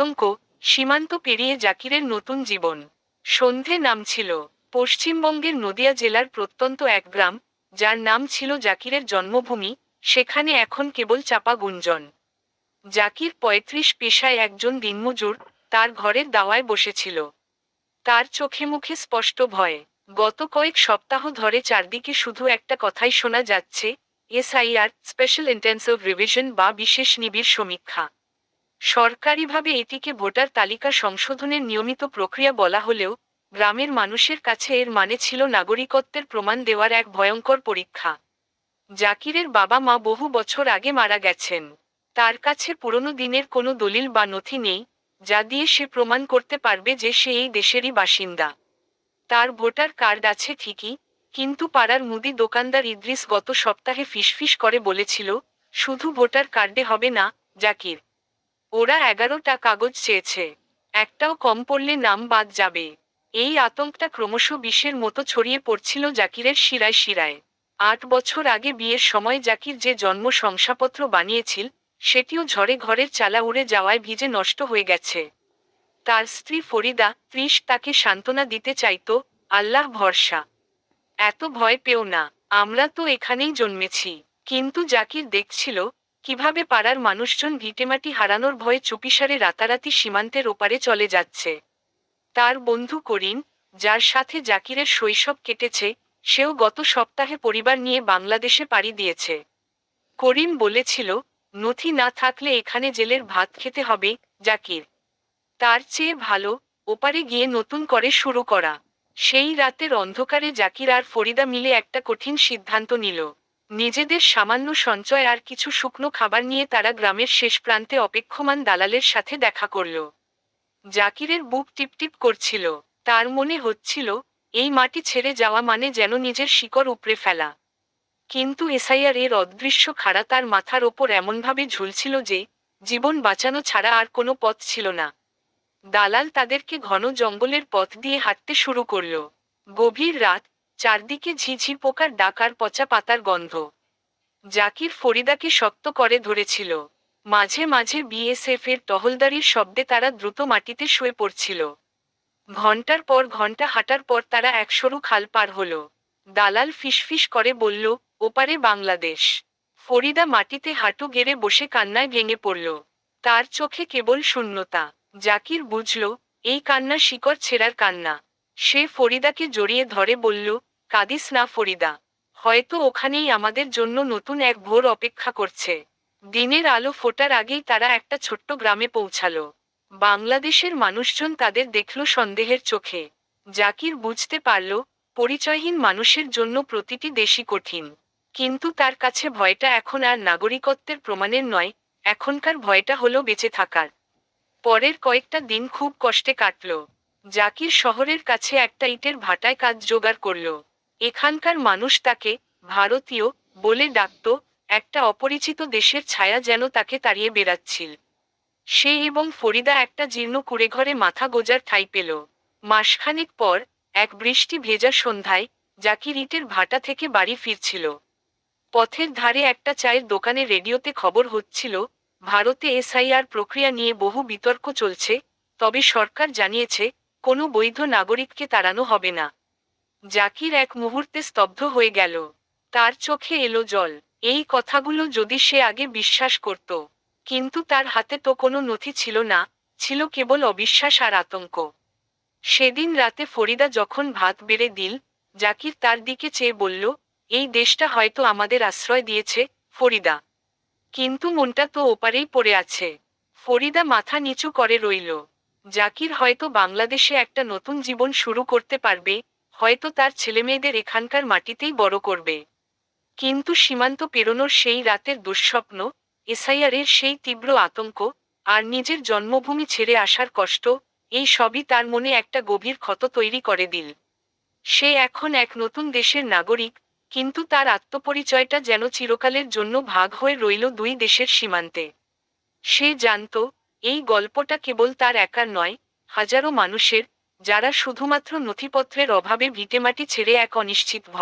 আতঙ্ক সীমান্ত পেরিয়ে জাকিরের নতুন জীবন। সন্ধে নামছিল। পশ্চিমবঙ্গের নদিয়া জেলার প্রত্যন্ত এক গ্রাম, যার নাম ছিল জাকিরের জন্মভূমি, সেখানে এখন কেবল চাপা গুঞ্জন। জাকির পঁয়ত্রিশ পেশায় একজন দিনমজুর, তার ঘরের দাওয়ায় বসেছিল। তার চোখে মুখে স্পষ্ট ভয়। গত কয়েক সপ্তাহ ধরে চারদিকে শুধু একটা কথাই শোনা যাচ্ছে, এসআইআর, স্পেশাল ইন্টেন্সিভ রিভিশন বা বিশেষ নিবিড় সমীক্ষা। সরকারিভাবে এটিকে ভোটার তালিকা সংশোধনের নিয়মিত প্রক্রিয়া বলা হলেও, গ্রামের মানুষের কাছে এর মানে ছিল নাগরিকত্বের প্রমাণ দেওয়ার এক ভয়ঙ্কর পরীক্ষা। জাকিরের বাবা মা বহু বছর আগে মারা গেছেন। তার কাছে পুরনো দিনের কোনো দলিল বা নথি নেই, যা দিয়ে সে প্রমাণ করতে পারবে যে সে এই দেশেরই বাসিন্দা। তার ভোটার কার্ড আছে ঠিকই, কিন্তু পাড়ার মুদি দোকানদার ইদ্রিস গত সপ্তাহে ফিসফিস করে বলেছিল, শুধু ভোটার কার্ডে হবে না, জাকির। ওরা এগারোটা কাগজ চেয়েছে। একটাও কম পড়লে নাম বাদ যাবে। এই আতঙ্কটা ক্রমশ বিষের মতো ছড়িয়ে পড়ছিল জাকিরের শিরায় শিরায়। আট বছর আগে বিয়ের সময় জাকির যে জন্ম শংসাপত্র বানিয়েছিল, সেটিও ঝড়ে ঘরের চালা উড়ে যাওয়ায় ভিজে নষ্ট হয়ে গেছে। তার স্ত্রী ফরিদা ত্রিশ তাকে সান্ত্বনা দিতে চাইত, আল্লাহ ভরসা। এত ভয় পেও না, আমরা তো এখানেই জন্মেছি। কিন্তু জাকির দেখছিল কীভাবে পাড়ার মানুষজন ভিটেমাটি হারানোর ভয়ে চুপিসারে রাতারাতি সীমান্তের ওপারে চলে যাচ্ছে? তার বন্ধু করিম, যার সাথে জাকিরের শৈশব কেটেছে, সেও গত সপ্তাহে পরিবার নিয়ে বাংলাদেশে পাড়ি দিয়েছে। করিম বলেছিল, নথি না থাকলে এখানে জেলের ভাত খেতে হবে, জাকির। তার চেয়ে ভালো, ওপারে গিয়ে নতুন করে শুরু করা। সেই রাতের অন্ধকারে জাকির আর ফরিদা মিলে একটা কঠিন সিদ্ধান্ত নিল। নিজেদের সামান্য সঞ্চয় আর কিছু শুকনো খাবার নিয়ে তারা গ্রামের শেষ প্রান্তে অপেক্ষমান দালালের সাথে দেখা করল। জাকিরের বুক টিপটিপ করছিল। তার মনে হচ্ছিল, এই মাটি ছেড়ে যাওয়া মানে যেন নিজের শিকড় উপড়ে ফেলা। কিন্তু এসআইআর এর অদৃশ্য খাড়া তার মাথার ওপর এমনভাবে ঝুলছিল যে, জীবন বাঁচানো ছাড়া আর কোনো পথ ছিল না। দালাল তাদেরকে ঘন জঙ্গলের পথ দিয়ে হাঁটতে শুরু করল। গভীর রাত চারদিকে ঝিঝি পোকার ডাকার পচা পাতার গন্ধ। জাকির ফরিদাকে শক্ত করে ধরেছিল। মাঝে মাঝে বিএসএফ এর টহলদারির শব্দে তারা দ্রুত মাটিতে শুয়ে পড়ছিল। ঘণ্টার পর ঘণ্টা, হাঁটার পর তারা এক সরু খাল পার হল। দালাল ফিসফিস করে বলল, ওপারে বাংলাদেশ। ফরিদা মাটিতে হাঁটু গেড়ে বসে কান্নায় ভেঙে পড়ল। তার চোখে কেবল শূন্যতা। জাকির বুঝল, এই কান্না শিকড় ছেঁড়ার কান্না। সে ফরিদাকে জড়িয়ে ধরে বলল কাদিস না ফরিদা, হয়তো ওখানেই আমাদের জন্য নতুন এক ভোর অপেক্ষা করছে। দিনের আলো ফোটার আগেই তারা একটা ছোট্ট গ্রামে পৌঁছালো। বাংলাদেশের মানুষজন তাদের দেখল সন্দেহের চোখে। জাকির বুঝতে পারল, পরিচয়হীন মানুষের জন্য প্রতিটি দেশই কঠিন। কিন্তু তার কাছে ভয়টা এখন আর নাগরিকত্বের প্রমাণের নয়, এখনকার ভয়টা হলো বেঁচে থাকার। পরের কয়েকটা দিন খুব কষ্টে কাটল। জাকির শহরের কাছে একটা ইটের ভাটায় কাজ জোগাড় করল। এখানকার মানুষ তাকে ভারতীয় বলে ডাকত, একটা অপরিচিত দেশের ছায়া যেন তাকে তাড়িয়ে বেড়াচ্ছিল। সে এবং ফরিদা একটা জীর্ণ কুড়েঘরে মাথা গোজার ঠাই পেল। মাসখানেক পর এক বৃষ্টি ভেজা সন্ধ্যায় জাকির ইটের ভাটা থেকে বাড়ি ফিরছিল। পথের ধারে একটা চায়ের দোকানে রেডিওতে খবর হচ্ছিল, ভারতে এসআইআর প্রক্রিয়া নিয়ে বহু বিতর্ক চলছে, তবে সরকার জানিয়েছে, কোনো বৈধ নাগরিককে তাড়ানো হবে না। জাকির এক মুহূর্তে স্তব্ধ হয়ে গেল। তার চোখে এলো জল। এই কথাগুলো যদি সে আগে বিশ্বাস করত, কিন্তু তার হাতে তো কোনো নথি ছিল না, ছিল কেবল অবিশ্বাস আর আতঙ্ক। সেদিন রাতে ফরিদা যখন ভাত বেড়ে দিল, জাকির তার দিকে চেয়ে বলল, এই দেশটা হয়তো আমাদের আশ্রয় দিয়েছে, ফরিদা। কিন্তু মনটা তো ওপারেই পড়ে আছে। ফরিদা মাথা নিচু করে রইল। জাকির হয়তো বাংলাদেশে একটা নতুন জীবন শুরু করতে পারবে হয়তো তার ছেলেমেয়েদের এখানকার মাটিতেই বড় করবে। কিন্তু সীমান্ত পেরোনোর সেই রাতের দুঃস্বপ্ন, এসআইআরের সেই তীব্র আতঙ্ক, আর নিজের জন্মভূমি ছেড়ে আসার কষ্ট, এই সবই তার মনে একটা গভীর ক্ষত তৈরি করে দিল। সে এখন এক নতুন দেশের নাগরিক, কিন্তু তার আত্মপরিচয়টা যেন চিরকালের জন্য ভাগ হয়ে রইল দুই দেশের সীমান্তে। সে জানত, এই গল্পটা কেবল তার একার নয়, হাজারো মানুষের যারা শুধুমাত্র নথিপত্রের অভাবে ভিটেমাটি ছেড়ে এক অনিশ্চিত ভ